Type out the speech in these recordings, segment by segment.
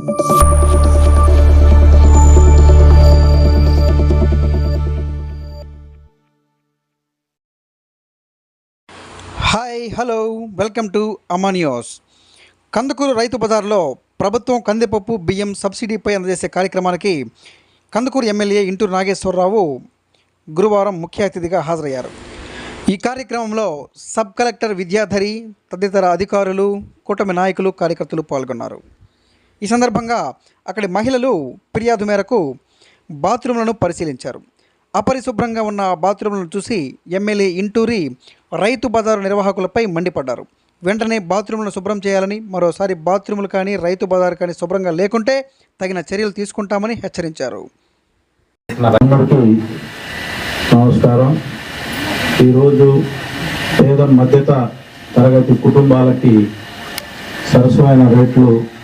Hi hello welcome to అమానియోస్ కందుకూరు రైతు బజార్లో ప్రభుత్వం కందిపప్పు బియ్యం సబ్సిడీపై అందజేసే కార్యక్రమానికి కందుకూరు ఎమ్మెల్యే ఇంటూరు నాగేశ్వరరావు గురువారం ముఖ్య అతిథిగా హాజరయ్యారు. ఈ కార్యక్రమంలో సబ్ కలెక్టర్ విద్యాధరి తదితర అధికారులు కూటమి నాయకులు కార్యకర్తలు పాల్గొన్నారు. ఈ సందర్భంగా అక్కడి మహిళలు ఫిర్యాదు మేరకు బాత్రూంలను పరిశీలించారు. అపరిశుభ్రంగా ఉన్న బాత్రూంలను చూసి ఎమ్మెల్యే ఇంటూరి రైతు బజారు నిర్వాహకులపై మండిపడ్డారు. వెంటనే బాత్రూంలను శుభ్రం చేయాలని మరోసారి బాత్రూములు కానీ రైతు బజారు కానీ శుభ్రంగా లేకుంటే తగిన చర్యలు తీసుకుంటామని హెచ్చరించారు. నమస్కారం. ఈరోజు పేద మధ్యత తరగతి కుటుంబాలకి సరసమైన రేట్లు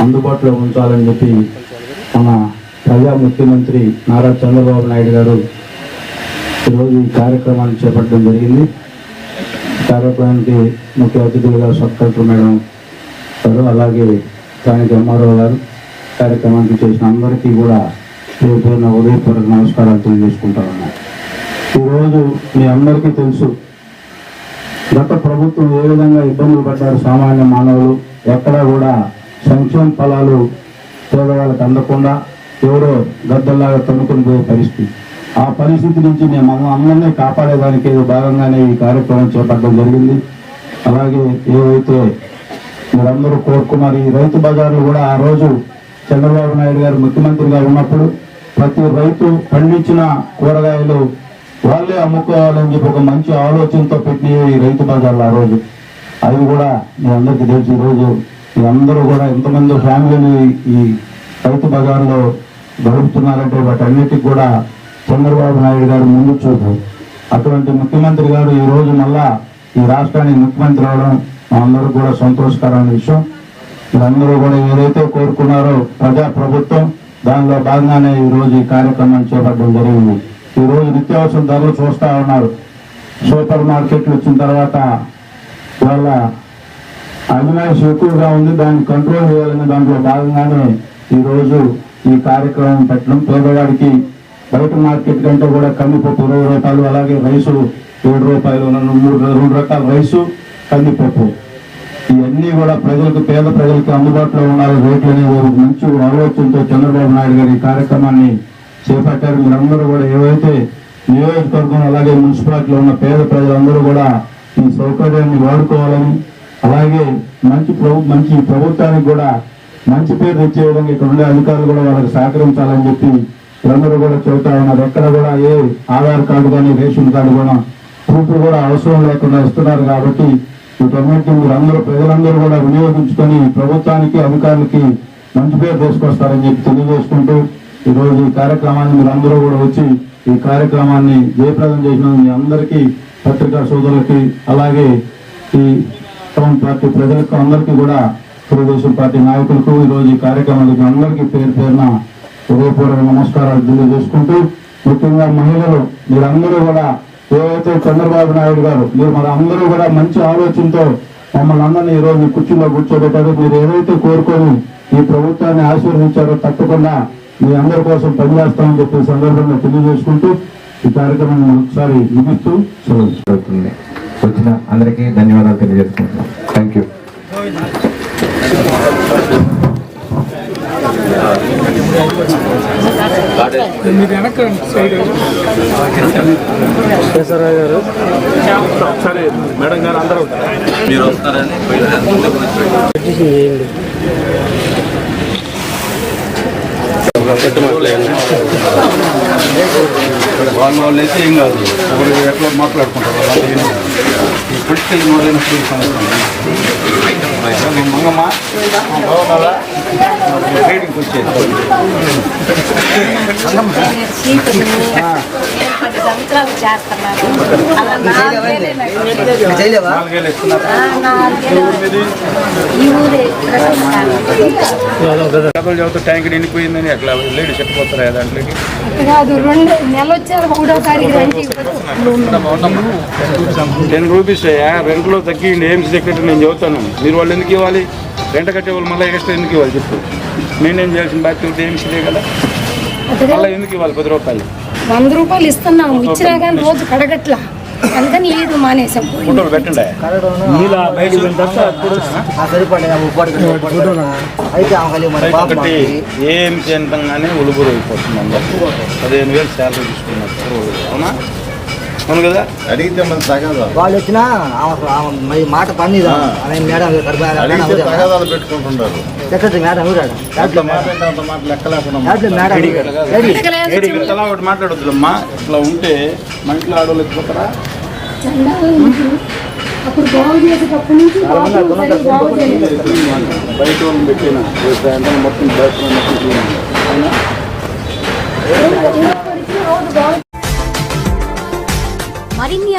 అందుబాటులో ఉంచాలని చెప్పి మన ప్రజా ముఖ్యమంత్రి నారా చంద్రబాబు నాయుడు గారు ఈరోజు ఈ కార్యక్రమాన్ని చేపట్టడం జరిగింది. కార్యక్రమానికి ముఖ్య అతిథులుగా సబ్ కలెక్టర్ మేడం గారు అలాగే స్థానిక ఎంఆర్ఓ గారు కార్యక్రమానికి చేసిన అందరికీ కూడా పేరు పేరున ఉదయపూర్వక నమస్కారాలు తెలియజేసుకుంటా ఈరోజు మీ అందరికీ తెలుసు గత ప్రభుత్వం ఏ విధంగా ఇబ్బందులు పడ్డారు సామాన్య మానవులు ఎక్కడా కూడా సంక్షేమ ఫలాలు పేదవాళ్ళకి అందకుండా ఎవరో గద్దల్లాగా తన్నుకొని పోయే పరిస్థితి. ఆ పరిస్థితి నుంచి మేము అందరినీ కాపాడేదానికి భాగంగానే ఈ కార్యక్రమం చేపట్టడం జరిగింది. అలాగే ఏవైతే మీరందరూ కోరుకున్నారు ఈ రైతు బజార్లు కూడా ఆ రోజు చంద్రబాబు నాయుడు గారు ముఖ్యమంత్రిగా ఉన్నప్పుడు ప్రతి రైతు పండించిన కూరగాయలు వాళ్ళే అమ్ముకోవాలని చెప్పి ఒక మంచి ఆలోచనతో పెట్టినవి ఈ రైతు బజార్లు ఆ రోజు. అవి కూడా మీ అందరికీ తెలిసి ఈరోజు అందరూ కూడా ఎంతమంది ఫ్యామిలీని ఈ రైతు బజార్లో గడుపుతున్నారంటే వాటన్నిటికి కూడా చంద్రబాబు నాయుడు గారు ముందు చూపు. అటువంటి ముఖ్యమంత్రి గారు ఈ రోజు మళ్ళా ఈ రాష్ట్రానికి ముఖ్యమంత్రి అవడం మా అందరూ కూడా సంతోషకరమైన విషయం. వీళ్ళందరూ కూడా ఏదైతే కోరుకున్నారో ప్రజా ప్రభుత్వం దానిలో భాగంగానే ఈ రోజు ఈ కార్యక్రమం చేపట్టడం జరిగింది. ఈరోజు నిత్యావసర ధరలు చూస్తా ఉన్నారు. సూపర్ మార్కెట్లు వచ్చిన తర్వాత వాళ్ళ అజమాయిషి ఎక్కువగా ఉంది దాన్ని కంట్రోల్ చేయాలనే దాంట్లో భాగంగానే ఈరోజు ఈ కార్యక్రమం పెట్టడం పేదవాడికి బయట మార్కెట్ కంటే కూడా కందిపప్పు ఇరవై రూపాయలు అలాగే రైసు ఏడు రూపాయలు రెండు మూడు రెండు రకాల రైసు కందిపప్పు. ఇవన్నీ కూడా ప్రజలకు పేద ప్రజలకు అందుబాటులో ఉండాలి రేట్లు అనేది ఒక మంచి ఆలోచనతో చంద్రబాబు నాయుడు గారు ఈ కార్యక్రమాన్ని చేపట్టారు. మీరందరూ కూడా ఏవైతే నియోజకవర్గం అలాగే మున్సిపాలిటీలో ఉన్న పేద ప్రజలందరూ కూడా ఈ సౌకర్యాన్ని వాడుకోవాలని అలాగే మంచి ప్రభు మంచి ప్రభుత్వానికి కూడా మంచి పేరు తెచ్చే విధంగా ఇక్కడ ఉండే అధికారులు కూడా వాళ్ళకి సహకరించాలని చెప్పి వీళ్ళందరూ కూడా చెబుతా ఉన్నారు. ఎక్కడ కూడా ఏ ఆధార్ కార్డు కానీ రేషన్ కార్డు కూడా ప్రూఫ్ కూడా అవసరం లేకుండా ఇస్తున్నారు కాబట్టి వీటన్నిటిని మీరు అందరూ ప్రజలందరూ కూడా వినియోగించుకొని ప్రభుత్వానికి అధికారులకి మంచి పేరు తీసుకొస్తారని చెప్పి తెలియజేసుకుంటూ ఈరోజు ఈ కార్యక్రమాన్ని మీరు అందరూ కూడా వచ్చి ఈ కార్యక్రమాన్ని జయప్రదం చేసిన మీ అందరికీ పత్రికా సోదరులకి అలాగే ఈ టౌన్ పార్టీ ప్రజలకు అందరికీ కూడా తెలుగుదేశం పార్టీ నాయకులకు ఈ రోజు ఈ కార్యక్రమానికి అందరికీ పేరు పేరున హృదయపూర్వక నమస్కారాలు తెలియజేసుకుంటూ ముఖ్యంగా మహిళలు మీరందరూ కూడా ఏవైతే చంద్రబాబు నాయుడు గారు మీరు మరి అందరూ కూడా మంచి ఆలోచనతో మమ్మల్ని అందరినీ ఈరోజు రోజు కుర్చీలో కూర్చోబెట్టారు. మీరు ఏదైతే కోరుకొని ఈ ప్రభుత్వాన్ని ఆశీర్వదించారో తప్పకుండా మీ అందరి కోసం పనిచేస్తామని చెప్పి సందర్భంగా తెలియజేసుకుంటూ ఈ కార్యక్రమాన్ని ఒకసారి ముగిస్తూ సెలవు వచ్చిన అందరికీ ధన్యవాదాలు తెలియజేసుకుంటున్నాం థ్యాంక్ యూ సరే మేడం గారు అందరూ మీరు వస్తారని వాళ్ళ వాళ్ళు అయితే ఏం కాదు ఎవరు ఎట్లా మాట్లాడుకుంటారు వాళ్ళు ఏం కాదు. ఈ పొలిటికల్ మొదలైనప్పుడు సమస్య మంగమ్మ ట్రేడింగ్కి వచ్చేది పది సంవత్సరాలు చేస్తున్నాను అలా నాలుగేళ్ళే ట్యాంక్ నిండిపోయిందని అట్లా లేడీ చెట్టుపోతారా దాంట్లోకి? కాదు రెండు నెల వచ్చారు మూడో టెన్ రూపీస్ అయ్యా రెంట్లో తగ్గి ఎయిమ్స్ సెక్రటరీ నేను చెబుతాను. మీరు వాళ్ళు ఎందుకు ఇవ్వాలి? రెంట కట్టే వాళ్ళు మళ్ళీ ఎక్స్ట్రా ఎందుకు ఇవ్వాలి చెప్పు. మెయింటైన్ చేయాల్సిన బాధ్యత ఏమి కదా మళ్ళీ ఎందుకు ఇవ్వాలి పది రూపాయలు? వంద రూపాయలు ఇస్తున్నాము ఇచ్చినా కానీ రోజు కడగట్ల. అందుకని ఈడు మానేసాం. ఏం చేయంగానే ఉలుగురు అయిపోతుంది అందరూ. పదిహేను వేలు శాలరీ తీసుకున్నారు. అవునా? అవును కదా? అడిగితే మన తగదా. వాళ్ళు వచ్చినా ఆమె ఆమె మరి మాట ఆమె మేడం అడిగితే తగాదాలు పెట్టుకుంటున్నారు సెక్రటరీ మేడం ఊరాడు అంత మాట అంత మాట లెక్క లేకుండా ఒకటి మాట్లాడొద్దులమ్మా. ఇట్లా ఉంటే మా ఇంట్లో ఆడవాళ్ళు అప్పుడు బాగు చేసేటప్పటి నుంచి. బయట వాళ్ళని పెట్టిన. మొత్తం మొత్తం